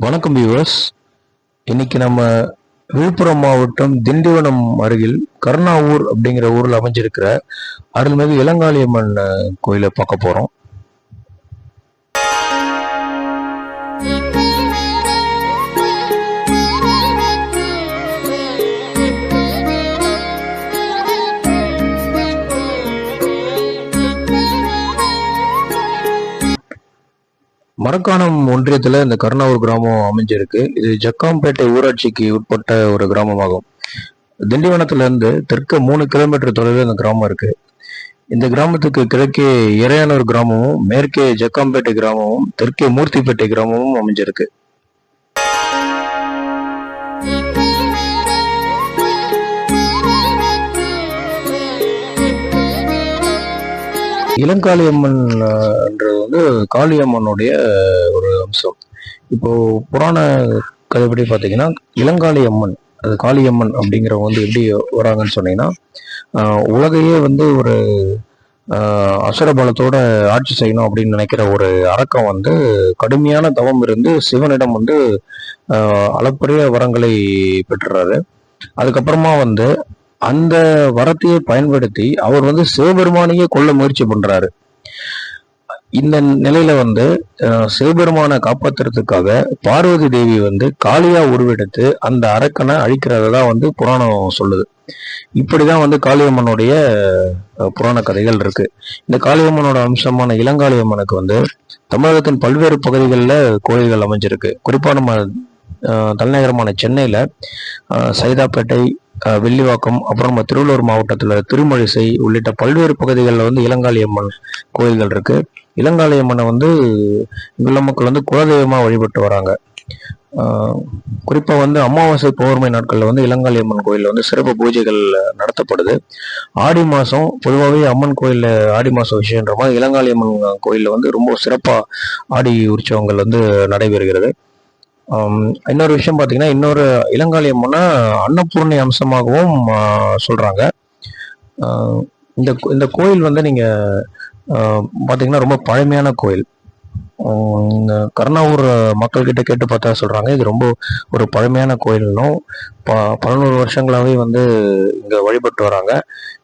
வணக்கம் வியூவர்ஸ் இன்னைக்கு நம்ம விழுப்புரம் மாவட்டம் திண்டிவனம் அருகில் கருணாவூர் அப்படிங்கிற ஊரில் அமைஞ்சிருக்கிற அருள்மிகு இளங்காளியம்மன் கோயிலை பார்க்க போகிறோம் மரக்காணம் ஒன்றியத்தில் இந்த கருணாவூர் கிராமம் அமைஞ்சிருக்கு. இது ஜக்காம்பேட்டை ஊராட்சிக்கு உட்பட்ட ஒரு கிராமமாகும். திண்டிவனத்திலிருந்து தெற்கு மூணு கிலோமீட்டர் தொலைவில் இந்த கிராமம் இருக்கு. இந்த கிராமத்துக்கு கிழக்கே இறையானூர் கிராமமும் மேற்கே ஜக்காம்பேட்டை கிராமமும் தெற்கே மூர்த்திப்பேட்டை கிராமமும் அமைஞ்சிருக்கு. இளங்காளியம்மன் என்றது வந்து காளியம்மனுடைய ஒரு அம்சம். இப்போ புராண கதைப்படி பார்த்தீங்கன்னா இளங்காளி அம்மன் அது காளியம்மன் அப்படிங்கிறவங்க வந்து எப்படி வராங்கன்னு சொன்னீங்கன்னா உலகையே வந்து ஒரு அசுரபலத்தோட ஆட்சி செய்யணும் அப்படின்னு நினைக்கிற ஒரு அரக்கம் வந்து கடுமையான தவம் இருந்து சிவனிடம் வந்து அளப்பரிய வரங்களை பெற்றுறாரு. அதுக்கப்புறமா வந்து அந்த வரத்தையே பயன்படுத்தி அவர் வந்து சிவபெருமானையே கொல்ல முயற்சி பண்றாரு. இந்த நிலையில வந்து சிவபெருமானை காப்பாத்துறதுக்காக பார்வதி தேவி வந்து காளியா உருவெடுத்து அந்த அரக்கனை அழிக்கிறதா வந்து புராணம் சொல்லுது. இப்படிதான் வந்து காளியம்மனுடைய புராண கதைகள் இருக்கு. இந்த காளியம்மனோட அம்சமான இளங்காளியம்மனுக்கு வந்து தமிழகத்தின் பல்வேறு பகுதிகளில் கோயில்கள் அமைஞ்சிருக்கு. குறிப்பா நம்ம தலைநகரமான சென்னையில சைதாப்பேட்டை வெள்ளிவாக்கம் வில்லிவாக்கம் அப்புறம் நம்ம திருவள்ளூர் மாவட்டத்தில் திருமழிசை உள்ளிட்ட பல்வேறு பகுதிகளில் வந்து இளங்காளியம்மன் கோயில்கள் இருக்கு. இளங்காளியம்மனை வந்து இங்குள்ள மக்கள் வந்து குலதெய்வமாக வழிபட்டு வராங்க. குறிப்பாக வந்து அமாவாசை பௌர்ணமி நாட்களில் வந்து இளங்காளியம்மன் கோயிலில் வந்து சிறப்பு பூஜைகள் நடத்தப்படுது. ஆடி மாதம் பொதுவாகவே அம்மன் கோயிலில் ஆடி மாதம் விஷயன்ற மாதிரி இளங்காளியம்மன் கோயிலில் வந்து ரொம்ப சிறப்பாக ஆடி உற்சவங்கள் வந்து நடைபெறுகிறது. இன்னொரு விஷயம் பார்த்தீங்கன்னா இன்னொரு இளங்காளியம்மனை அன்னபூர்ணி அம்சமாகவும் சொல்கிறாங்க இந்த கோ- இந்த கோயில் வந்து நீங்கள் பார்த்தீங்கன்னா ரொம்ப பழமையான கோயில். உம், இந்த கருணாவூர் மக்கள் கேட்டு பார்த்தா சொல்கிறாங்க இது ரொம்ப ஒரு பழமையான கோயிலும் ப பதினோரு வருஷங்களாகவே வந்து இங்கே வழிபட்டு வராங்க.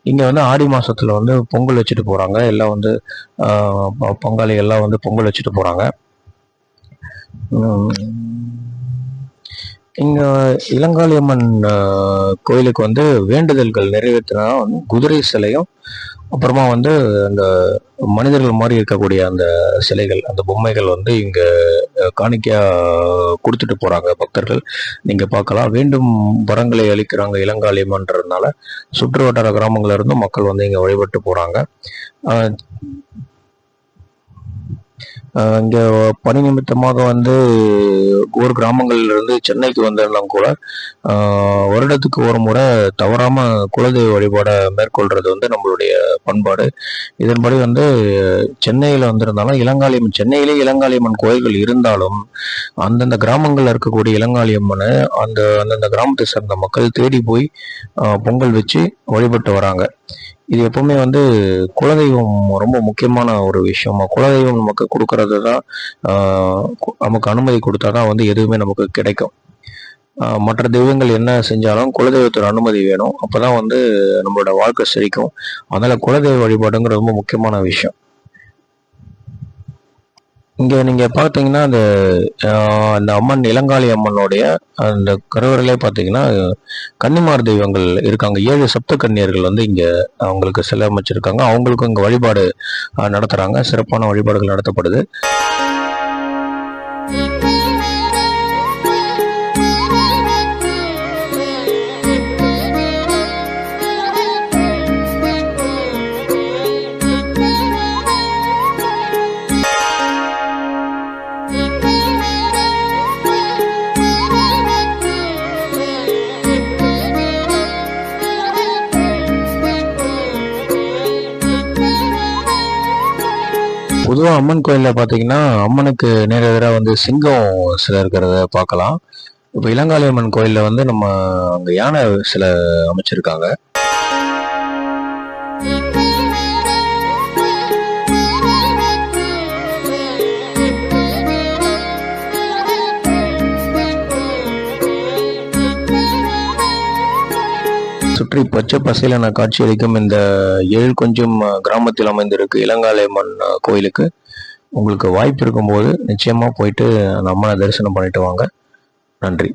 இங்கே வந்து ஆடி மாதத்தில் வந்து பொங்கல் வச்சுட்டு போகிறாங்க எல்லாம் வந்து பங்காளி எல்லாம் வந்து பொங்கல் வச்சுட்டு போகிறாங்க இங்கே இளங்காளியம்மன் கோயிலுக்கு வந்து வேண்டுதல்கள் நிறைவேற்றினா வந்து குதிரை சிலையும் அப்புறமா வந்து அந்த மனிதர்கள் மாதிரி இருக்கக்கூடிய அந்த சிலைகள் அந்த பொம்மைகள் வந்து இங்கே காணிக்கையாக காணிக்கையா கொடுத்துட்டு போகிறாங்க பக்தர்கள். நீங்கள் பார்க்கலாம். வேண்டும் வரங்களை அளிக்கிறாங்க இளங்காளியம்மன்றதுனால. சுற்று வட்டார கிராமங்கள்ல இருந்தும் மக்கள் வந்து இங்கே வழிபட்டு போகிறாங்க இங்கே பணி நிமித்தமாக வந்து ஒரு கிராமங்கள்ல இருந்து சென்னைக்கு வந்திருந்தாங்க கூட வருடத்துக்கு ஒரு முறை தவறாமல் குலதெய்வ வழிபாடை மேற்கொள்கிறது வந்து நம்மளுடைய பண்பாடு. இதன்படி வந்து சென்னையில் வந்திருந்தாலும் இளங்காளியம்மன் சென்னையிலே இளங்காளியம்மன் கோயில்கள் இருந்தாலும் அந்தந்த கிராமங்களில் இருக்கக்கூடிய இளங்காளியம்மனை அந்த அந்தந்த கிராமத்தை சேர்ந்த மக்கள் தேடி போய் பொங்கல் வச்சு வழிபட்டு வராங்க. இது எப்பவுமே வந்து குலதெய்வம் ரொம்ப முக்கியமான ஒரு விஷயம் குலதெய்வம் நமக்கு கொடுக்கறது தான் நமக்கு அனுமதி கொடுத்தா தான் வந்து எதுவுமே நமக்கு கிடைக்கும். மற்ற தெய்வங்கள் என்ன செஞ்சாலும் குலதெய்வத்தோட அனுமதி வேணும். அப்போதான் வந்து நம்மளோட வாழ்க்கை செழிக்கும். அதனால குலதெய்வ வழிபாடுங்கிற ரொம்ப முக்கியமான விஷயம். இங்கே நீங்கள் பார்த்தீங்கன்னா அந்த அந்த அம்மன் இளங்காளி அம்மனுடைய அந்த கருவறையிலே பார்த்தீங்கன்னா கன்னிமார் தெய்வங்கள் இருக்காங்க. ஏழு சப்த கன்னியர்கள் வந்து இங்கே அவங்களுக்கு சிலை அமைச்சிருக்காங்க அவங்களுக்கும் இங்கே வழிபாடு நடத்துகிறாங்க சிறப்பான வழிபாடுகள் நடத்தப்படுது. பொதுவாக அம்மன் கோயிலில் பார்த்தீங்கன்னா அம்மனுக்கு நேர் எதிராக வந்து சிங்கம் சில இருக்கிறத பார்க்கலாம் இப்போ இளங்காளி அம்மன் கோயிலில் வந்து நம்ம அங்கே யானை சில அமைச்சிருக்காங்க. சுற்றி பச்சை பசையிலான காட்சியளிக்கும் இந்த ஏழு கொஞ்சம் கிராமத்தில் அமைந்திருக்கு இளங்காலையம்மன் கோயிலுக்கு. உங்களுக்கு வாய்ப்பு இருக்கும்போது நிச்சயமாக போயிட்டு அந்த அம்மனை தரிசனம் பண்ணிட்டு வாங்க. நன்றி.